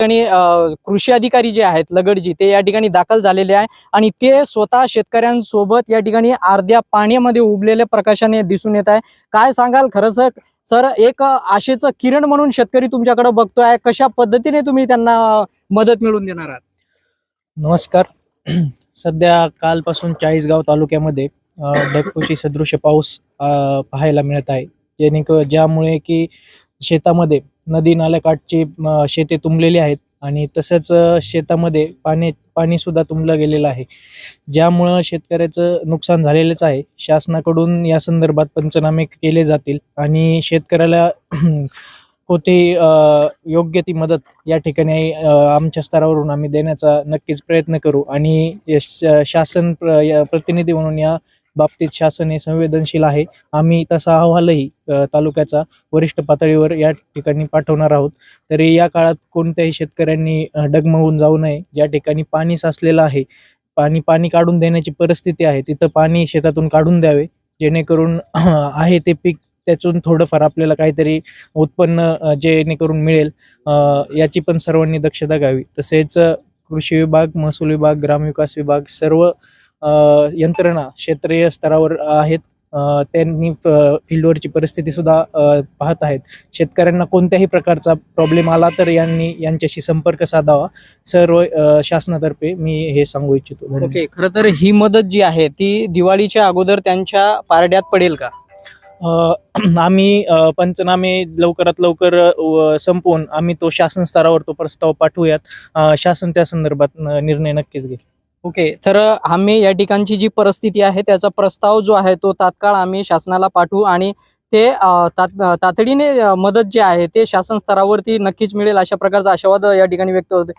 ठिकाणी कृषी अधिकारी जे आहेत लगडजी ते या ठिकाणी दाखल झालेले आहे आणि ते स्वतः शेतकऱ्यांसोबत या ठिकाणी अर्ध्या पाण्यामध्ये उबलेल्या प्रकाशाने दिसून येत आहे. काय सांगाल खरं सर? सर एक आशेचं किरण म्हणून शेतकरी तुमच्याकडे बघतोय. कशा पद्धतीने तुम्ही त्यांना मदत मिळवून देणार आहात? नमस्कार. सध्या कालपासून चाळीसगाव तालुक्यामध्ये अ, सदृश पाऊस पाहायला मिळत आहे. जेणेक ज्यामुळे की शेतामध्ये नदी नाल्याकाठची म, शेते तुंबलेली आहेत आणि तसंच शेतामध्ये पाणी पाणी सुद्धा तुंबलं गेलेलं आहे. ज्यामुळं शेतकऱ्याचं नुकसान झालेलंच आहे. शासनाकडून या संदर्भात पंचनामे केले जातील आणि शेतकऱ्याला होते योग्य ती मदत या ठिकाणी आमच्या स्तरावरून आम्ही देण्याचा नक्कीच प्रयत्न करू आणि श- शासन प्र- प्रतिनिधी म्हणून या बाबतीत शासन हे संवेदनशील आहे. आम्ही तसा अहवालही तालुक्याचा वरिष्ठ पातळीवर या ठिकाणी पाठवणार आहोत. तरी या काळात कोणत्याही शेतकऱ्यांनी डगमगून जाऊ नये. ज्या ठिकाणी पाणी साचलेलं आहे पाणी पाणी काढून देण्याची परिस्थिती आहे तिथं पाणी शेतातून काढून द्यावे. जेणेकरून आहे ते पीक त्यातून थोडंफार आपल्याला काहीतरी उत्पन्न जेणेकरून मिळेल. याची पण सर्वांनी दक्षता घ्यावी. तसेच कृषी विभाग महसूल विभाग ग्रामविकास विभाग सर्व यंत्रणा क्षेत्रीय स्तरावर आहेत. त्यांनी फील्डवरची परिस्थिती सुद्धा पाहत आहेत. शेतकऱ्यांना कोणत्याही प्रकारचा प्रॉब्लेम आला तर यांनी यांच्याशी संपर्क साधावा. सर्व शासनातर्फे मी हे सांगू इच्छितो. ओके खरं तर ही मदत जी आहे ती दिवाळीच्या अगोदर त्यांच्या पारड्यात पडेल का? आम्ही पंचनामे लवकरात लवकर संपवून आम्ही तो शासन स्तरावर तो प्रस्ताव पाठवूयात. शासन त्या संदर्भात निर्णय नक्कीच घेईल. ओके तर आम्ही या ठिकाणची जी परिस्थिती आहे त्याचा प्रस्ताव जो आहे तो तात्काळ आम्ही शासनाला पाठवू आणि ते तातडीने मदत जी आहे ते शासन स्तरावरती नक्कीच मिळेल अशा प्रकारचा आशावाद या ठिकाणी व्यक्त होते